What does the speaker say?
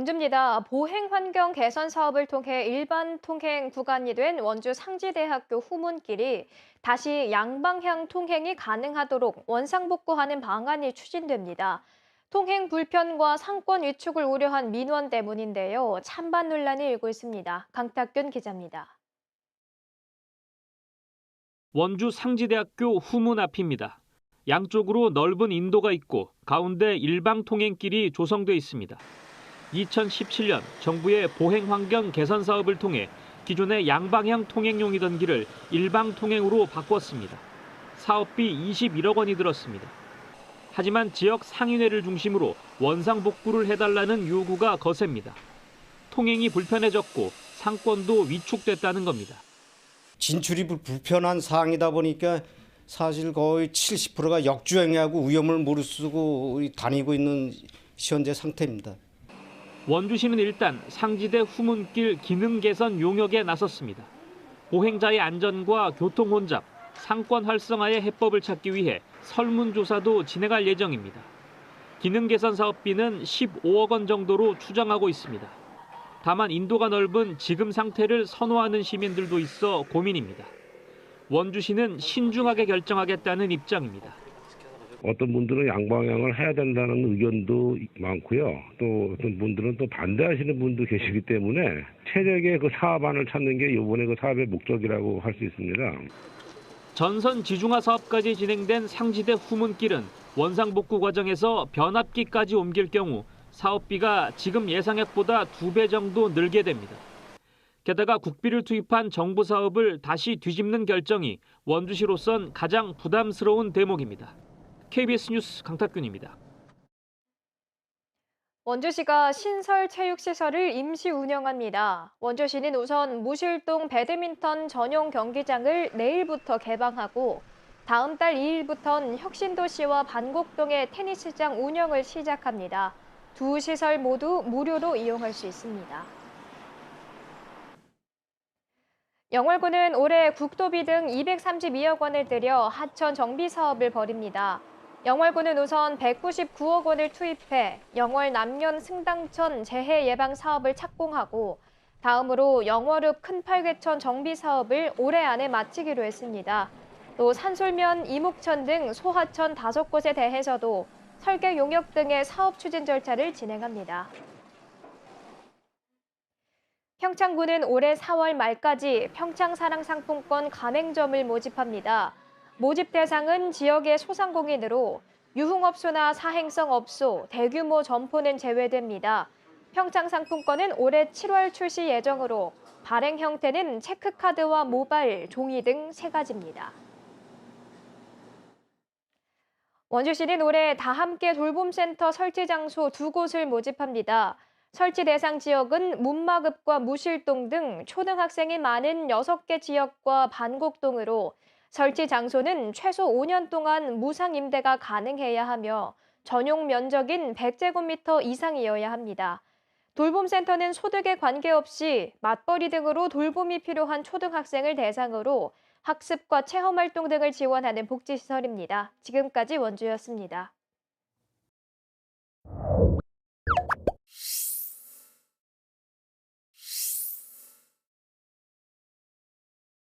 원주입니다. 보행 환경 개선 사업을 통해 일반 통행 구간이 된 원주 상지대학교 후문길이 다시 양방향 통행이 가능하도록 원상복구하는 방안이 추진됩니다. 통행 불편과 상권 위축을 우려한 민원 때문인데요. 찬반 논란이 일고 있습니다. 강탁균 기자입니다. 원주 상지대학교 후문 앞입니다. 양쪽으로 넓은 인도가 있고 가운데 일방 통행길이 조성돼 있습니다. 2017년 정부의 보행 환경 개선 사업을 통해 기존의 양방향 통행용이던 길을 일방 통행으로 바꿨습니다. 사업비 21억 원이 들었습니다. 하지만 지역 상인회를 중심으로 원상 복구를 해달라는 요구가 거셉니다. 통행이 불편해졌고 상권도 위축됐다는 겁니다. 진출이 불- 불편한 사항이다 보니까 사실 거의 70%가 역주행하고 위험을 무릅쓰고 다니고 있는 현재 상태입니다. 원주시는 일단 상지대 후문길 기능 개선 용역에 나섰습니다. 보행자의 안전과 교통 혼잡, 상권 활성화의 해법을 찾기 위해 설문조사도 진행할 예정입니다. 기능 개선 사업비는 15억 원 정도로 추정하고 있습니다. 다만 인도가 넓은 지금 상태를 선호하는 시민들도 있어 고민입니다. 원주시는 신중하게 결정하겠다는 입장입니다. 어떤 분들은 양방향을 해야 된다는 의견도 많고요. 또 어떤 분들은 또 반대하시는 분도 계시기 때문에 최적의 그 사업안을 찾는 게 이번에 그 사업의 목적이라고 할 수 있습니다. 전선 지중화 사업까지 진행된 상지대 후문길은 원상 복구 과정에서 변압기까지 옮길 경우 사업비가 지금 예상액보다 두 배 정도 늘게 됩니다. 게다가 국비를 투입한 정부 사업을 다시 뒤집는 결정이 원주시로선 가장 부담스러운 대목입니다. KBS 뉴스 강탁균입니다. 원주시가 신설 체육시설을 임시 운영합니다. 원주시는 우선 무실동 배드민턴 전용 경기장을 내일부터 개방하고 다음 달 2일부터는 혁신도시와 반곡동의 테니스장 운영을 시작합니다. 두 시설 모두 무료로 이용할 수 있습니다. 영월군은 올해 국도비 등 232억 원을 들여 하천 정비 사업을 벌입니다. 영월군은 우선 199억 원을 투입해 영월 남면 승당천 재해 예방 사업을 착공하고 다음으로 영월읍 큰팔개천 정비 사업을 올해 안에 마치기로 했습니다. 또 산솔면 이목천 등 소하천 다섯 곳에 대해서도 설계 용역 등의 사업 추진 절차를 진행합니다. 평창군은 올해 4월 말까지 평창사랑상품권 가맹점을 모집합니다. 모집 대상은 지역의 소상공인으로 유흥업소나 사행성 업소, 대규모 점포는 제외됩니다. 평창 상품권은 올해 7월 출시 예정으로 발행 형태는 체크카드와 모바일, 종이 등 세 가지입니다. 원주시는 올해 다함께 돌봄센터 설치 장소 두 곳을 모집합니다. 설치 대상 지역은 문마급과 무실동 등 초등학생이 많은 6개 지역과 반곡동으로 설치 장소는 최소 5년 동안 무상 임대가 가능해야 하며 전용 면적인 100제곱미터 이상이어야 합니다. 돌봄센터는 소득에 관계없이 맞벌이 등으로 돌봄이 필요한 초등학생을 대상으로 학습과 체험활동 등을 지원하는 복지시설입니다. 지금까지 원주였습니다.